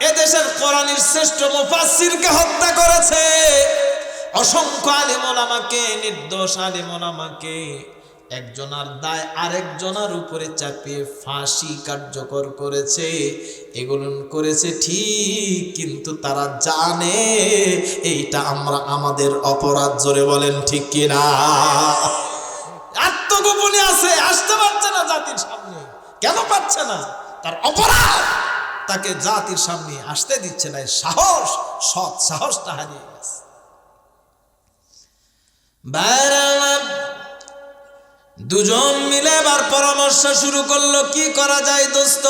এদেশের কোরআনের শ্রেষ্ঠ মুফাসসিরকে হত্যা করেছে। অসংখ্য আলেমন আমাকে, নির্দোষ আমাকে। একজনার দায় আরেকজনার উপরে চাপিয়ে ফাঁসি কার্যকর করেছে। এগুলো করেছে ঠিক, কিন্তু তারা জানে এইটা আমরা আমাদের অপরাধ জোরে বলেন ঠিক কিনা? আত্মগোপনে আছে, আসতে পারছে না জাতির সামনে। কেন পারছে না? তার অপরাধ! তাকে জাতির সামনে আসতে দিচ্ছে না সাহস, সৎ সাহসটা হারিয়ে গেছে দুজন মিলে এবার পরামর্শ শুরু করল, কি করা যায় দোস্ত?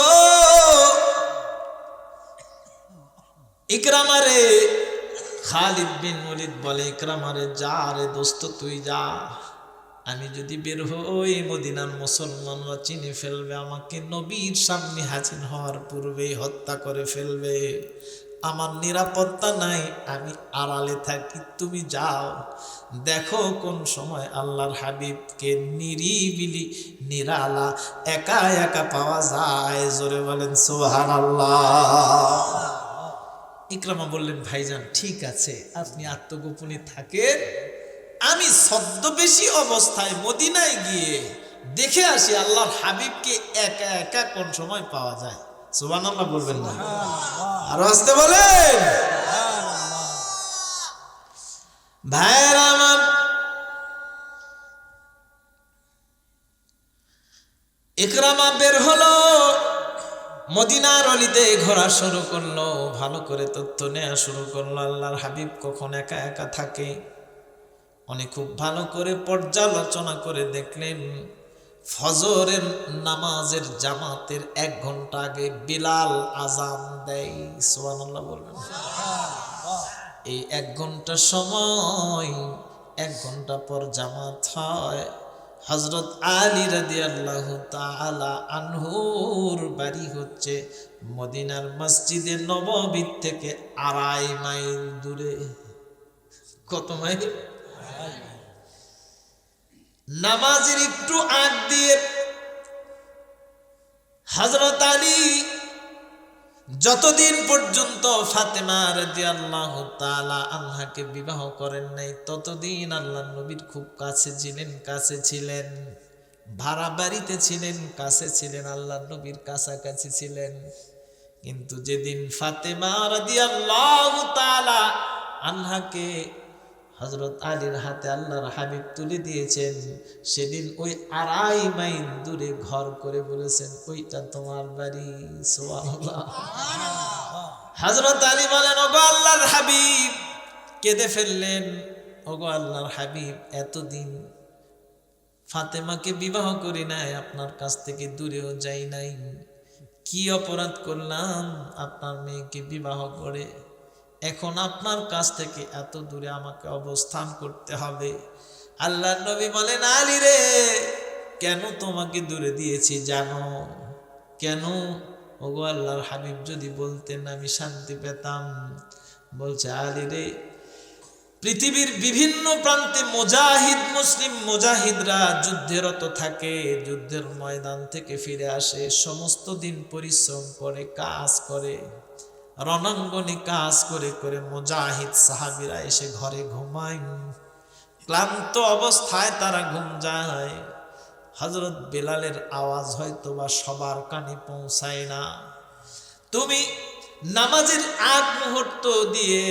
ইকরামারে খালিদ বিন ওলিদ বলে, ইকরামারে যা রে দোস্ত, তুই যা। আমি যদি বের হই মদিনার মুসলমানরা চিনে ফেলবে, আমাকে নবীর সামনে হাজির হওয়ার পূর্বেই হত্যা করে ফেলবে। আমার নিরাপত্তা নাই, আমি আড়ালে থাকি, তুমি যাও। দেখো কোন সময় আল্লাহর হাবিবকে নিরিবিলি, নিরালা, একা একা পাওয়া যায়। জোরে বলেন সোহান আল্লাহ ইকরামা বললেন, ভাইজান, ঠিক আছে, আপনি আত্মগোপনে থাকেন। আমি ছদ্মবেশী অবস্থায় মদিনায় গিয়ে দেখে আসি আল্লাহর হাবিবকে একা একা কোন সময় পাওয়া যায়। সুবান আল্লাহ বলবেন না। আরও আসতে বলেন। ভাইয়েরা আমার ইকরামা বের হলো মদিনার অলিতে ঘোরা শুরু করল ভালো করে তথ্য নেওয়া শুরু করল আল্লাহর হাবিব কখন একা একা থাকে। উনি খুব ভালো করে পর্যালোচনা করে দেখলেন ফজরের নামাজের জামাতের এক ঘণ্টা আগে বিলাল আজান দেয় সোয়ানাল্লাহ বলবেন। এই এক ঘণ্টা সময় এক ঘণ্টা পর জামাত হয় হজরত আলী রাদি আল্লাহ তালা আনহুর বাড়ি হচ্ছে মদিনার মসজিদে নববীর থেকে আড়াই মাইল দূরে। কত মাইল? নামাজের একটু আগ দিয়ে হজরত আলী যতদিন পর্যন্ত ফাতেমা রাদিয়াল্লাহু তাআলা আনহাকে বিবাহ করেন নাই, ততদিন আল্লাহ নবীর খুব কাছে ছিলেন কাছে ছিলেন। ভাড়া বাড়িতে ছিলেন, কাছে ছিলেন, আল্লাহ নবীর কাছাকাছি ছিলেন। কিন্তু যেদিন ফাতেমা রাদিয়াল্লাহু তাআলা আনহাকে হজরত আলীর হাতে আল্লাহর হাবিব তুলে দিয়েছেন। সেদিন ওই আড়াই মাইল দূরে ঘর করে বলেছেন, ওইটা তোমার বাড়ি। হজরত আলী বলেন, ওগো আল্লাহর হাবিব। কেঁদে ফেললেন, ওগো আল্লাহর হাবিব, এতদিন ফাতেমাকে বিবাহ করি নাই, আপনার কাছ থেকে দূরেও যাই নাই। কি অপরাধ করলাম, আপনার মেয়েকে বিবাহ করে? এখন আপনার কাছ থেকে এত দূরে আমাকে অবস্থান করতে হবে। আল্লাহ নবী বলেন, আলী রে, কেন তোমাকে দূরে দিয়েছি জানো? কেন? ওগো আল্লাহর হাবিব, যদি বলতেন আমি শান্তি পেতাম। বলছে, আলী রে, পৃথিবীর বিভিন্ন প্রান্তে মোজাহিদ, মুসলিম মোজাহিদরা যুদ্ধেরত থাকে। যুদ্ধের ময়দান থেকে ফিরে আসে, সমস্ত দিন পরিশ্রম করে, কাজ করে। রণাঙ্গনে কাজ করে করে মুজাহিদ সাহাবিরা এসে ঘরে ঘুমায়। ক্লান্ত অবস্থায় তারা ঘুম যায়। হজরত বেলালের আওয়াজ হয়তো বা সবার কানে পৌঁছায় না। তুমি নামাজের আগ মুহূর্ত দিয়ে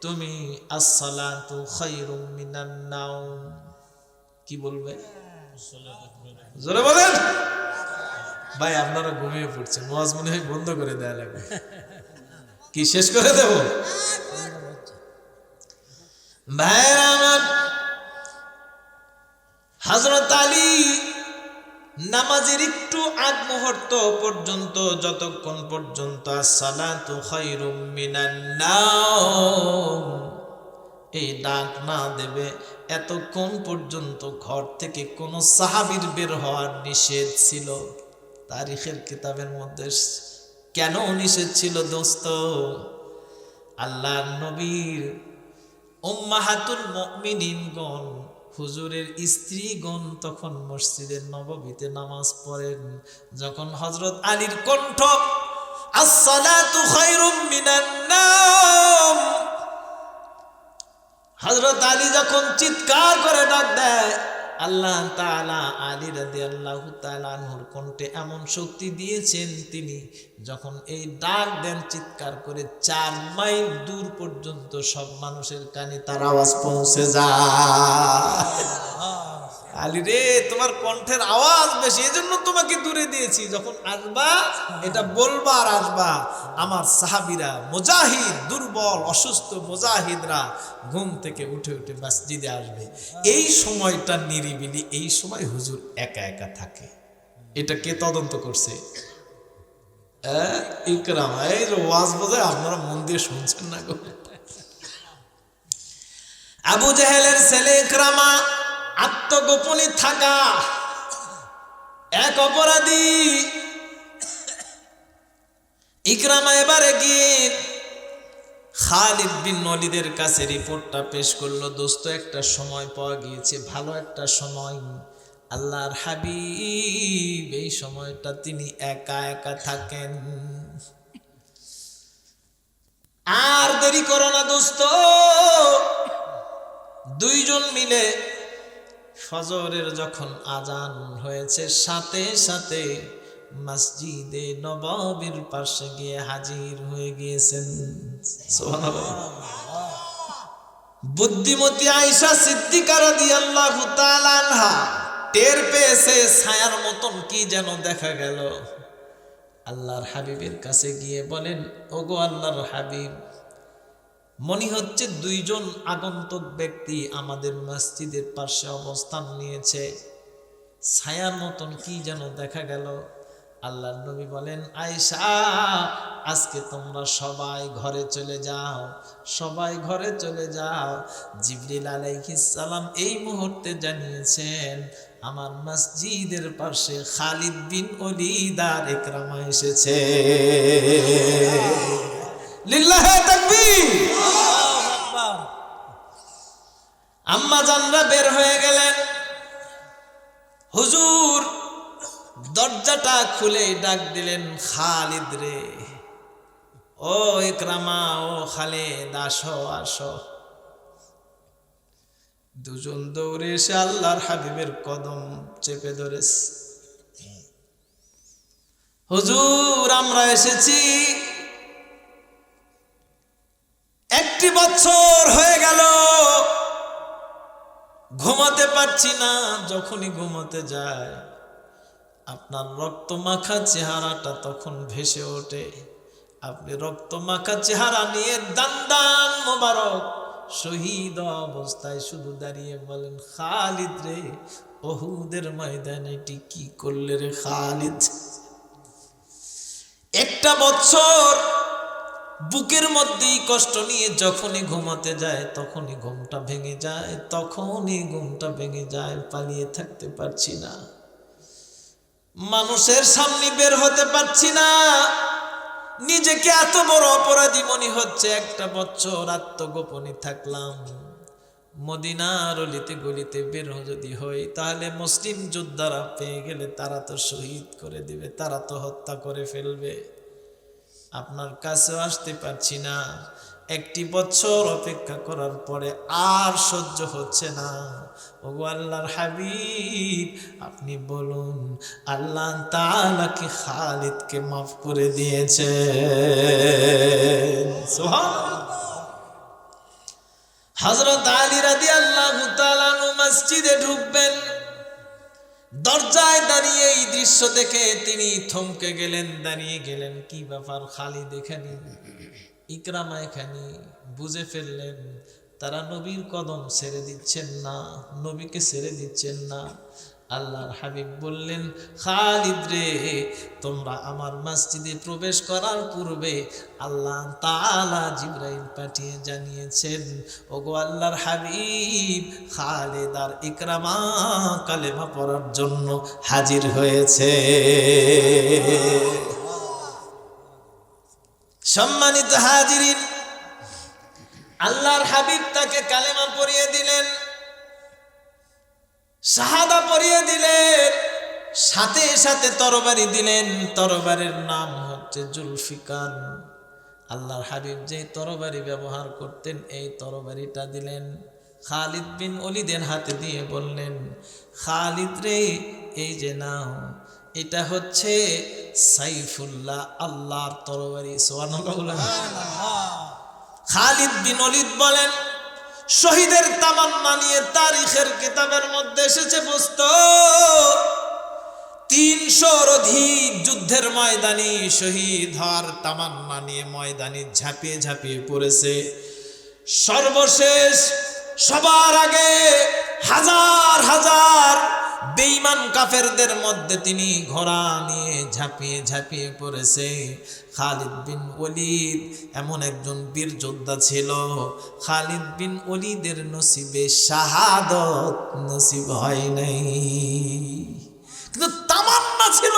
তুমি আসসালাতু খায়রুম মিনান নাওম। কি বলবে? জোরে বলেন। ভাই, আপনারা ঘুমিয়ে পড়ছেন। ওয়াজ মনে হয় বন্ধ করে দেয়া লাগবে। কি, শেষ করে দেব? ভাইরা আমার হজরত আলী নামাজের একটু আগ মুহূর্ত পর্যন্ত, যতক্ষণ পর্যন্ত এই ডাক না দেবে, এতক্ষণ পর্যন্ত ঘর থেকে কোনো সাহাবির বের হওয়ার নিষেধ ছিল। তারিখের কিতাবের মধ্যে কেন নিষেধ ছিল দোস্ত? আল্লাহ নবীর উম্মাহাতুল মুমিনিনগণ, হুজুরের স্ত্রীগণ তখন মসজিদের নববীতে নামাজ পড়েন। যখন হজরত আলীর কণ্ঠ হযরত আলী যখন চিৎকার করে ডাক আল্লাহ তাআলা আলী রাদিয়াল্লাহু তাআলা আনহুর কণ্ঠে এমন শক্তি দিয়েছেন তিনি, যখন এই ডাক দেন চিৎকার করে চার মাইল দূর পর্যন্ত সব মানুষের কানে তার আওয়াজ পৌঁছে যায়। আলী রে, তোমার কণ্ঠের আওয়াজ বেশি, এজন্য তোমাকে দূরে দিয়েছি। যখন আসবা, এটা বলবা আর আসবা, আমার সাহাবিরা মুজাহিদ, দুর্বল, অসুস্থ মুজাহিদরা ঘুম থেকে উঠে উঠে মসজিদে আসবে। এই সময়টা নিরিবিলি। এই সময় হুজুর একা একা থাকে। এটা কে তদন্ত করছে? ওয়াজ আপনারা মন দিয়ে শুনছেন না গো। আবু জাহেলের ছেলে ইকরামা আত্মগোপনে থাকা এক অপরাধী। ইকরামা এবারে গিয়ে খালিদ বিন নলিদের কাছে রিপোর্টটা পেশ করল, দোস্ত, একটা সময় পাওয়া গিয়েছে, ভালো একটা সময়। আল্লাহর হাবিব, এই সময়টা তিনি একা একা থাকেন। আর দেরি করো না, দোস্ত। দুইজন মিলে ফজরের যখন আজান হয়েছে, সাথে সাথে মসজিদে নবাবির পাশে গিয়ে হাজির হয়ে গিয়েছেন। বুদ্ধিমতী আয়েশা সিদ্দিকা রাদিয়াল্লাহু আল্লাহ আনহা টের পেয়েছে ছায়ার মতন কি যেন দেখা গেল। আল্লাহর হাবিবের কাছে গিয়ে বলেন, ওগো আল্লাহর হাবিব, মনে হচ্ছে দুইজন আগন্তুক ব্যক্তি আমাদের মসজিদের পাশে অবস্থান নিয়েছে। ছায়ার মতন কি যেন দেখা গেল। আল্লাহর নবী বলেন, আয়েশা, আজকে তোমরা সবাই ঘরে চলে যাও, সবাই ঘরে চলে যাও। জিবরিল সালাম এই মুহূর্তে জানিয়েছেন, আমার মসজিদের পাশে খালিদ বিন ওলিদার একরামা এসেছে। আম্মা জানরা বের হয়ে গেলেন। হুজুর দরজাটা খুলে ডাক দিলেন, খালিদ রে, ও ইকরামা, ও খালেদ, আসো আসো। দুজন দৌড়ে এসে আল্লাহর হাবিবের কদম চেপে ধরেছে। হুজুর, আমরা এসেছি। একটি বছর হয়ে গেল, ঘুমাতে পারছি না, যখনই ঘুমাতে যায় আপনার রক্ত মাখা চেহারাটা তখন ভেসে ওঠে। আপনি রক্ত মাখা চেহারা নিয়ে দান দান মোবারক শহীদ অবস্থায় শুধু দাঁড়িয়ে বলেন, খালিদ রে, অহুদের ময়দানে কি করলে রে খালিদ? একটা বছর বুকের মধ্যেই কষ্ট নিয়ে যখনই ঘুমাতে যায়, তখনই ঘুমটা ভেঙে যায়, তখনই ঘুমটা ভেঙে যায়, পালিয়ে থাকতে পারছি না। মানুষের সামনে বের হতে পারছি না। নিজেকে এত বড় অপরাধী মনে হচ্ছে, একটা বছর আত্মগোপনে থাকলাম। মদিনার অলিতে গলিতে বের যদি হই তাহলে মুসলিম যোদ্ধারা পেয়ে গেলে তারা তো শহীদ করে দিবে, তারা তো হত্যা করে ফেলবে। আপনার কাছেও আসতে পারছি না। একটি বছর অপেক্ষা করার পরে আর সহ্য হচ্ছে না। ওগো আল্লাহর হাবিব, আপনি বলুন, আল্লাহ তাআলা কি খালিদকে মাফ করে দিয়েছে হযরত আলী রাদিয়াল্লাহু তাআলা মসজিদে ঢুকবেন। দরজায় দাঁড়িয়ে এই দৃশ্য দেখে তিনি থমকে গেলেন, দাঁড়িয়ে গেলেন। কি ব্যাপার খালি দেখেনি ইকরামা এখানে বুঝে ফেললেন, তারা নবীর কদম ছেড়ে দিচ্ছেন না, নবীকে ছেড়ে দিচ্ছেন না। আল্লাহর হাবিব বললেন, খালিদ রে, তোমরা আমার মসজিদে প্রবেশ করার পূর্বে আল্লাহ তাআলা জিব্রাইল পাঠিয়ে জানিয়েছেন, ওগো আল্লাহর হাবিব, খালেদ আর ইকরামা কালেমা পড়ার জন্য হাজির হয়েছে। সম্মানিত হাজিরিন, আল্লাহর হাবিব তাকে কালেমা পরিয়ে দিলেন, শাহাদা পরিয়ে দিলেন, সাথে সাথে তরবারি দিলেন। তরবারির নাম হচ্ছে জুলফিকার। আল্লাহর হাবিব যে তরবারি ব্যবহার করতেন, এই তরবারিটা দিলেন। খালিদ বিন অলিদের হাতে দিয়ে বললেন, খালিদ রে, এই যে নাও এটা হচ্ছে সাইফুল্লাহ আল্লাহর তরবারি খালিদ বিন অলিদ বলেন, শহীদের তামান্না নিয়ে তারিখের কিতাবের মধ্যে এসেছে পুস্তক। তিনশোর অধিক যুদ্ধের ময়দানি শহীদ হওয়ার তামান্না নিয়ে ময়দানি ঝাঁপিয়ে ঝাঁপিয়ে পড়েছে। সর্বশেষ, সবার আগে হাজার বেঈমান কাফেরদের মধ্যে তিনি ঘোড়া নিয়ে ঝাঁপিয়ে ঝাঁপিয়ে পড়েছে। খালিদ বিন অলিদ এমন একজন বীর যোদ্ধা ছিল। খালিদ বিন অলিদের নসিবে শাহাদত নসিব হয় নাই। কিন্তু তামান্না ছিল।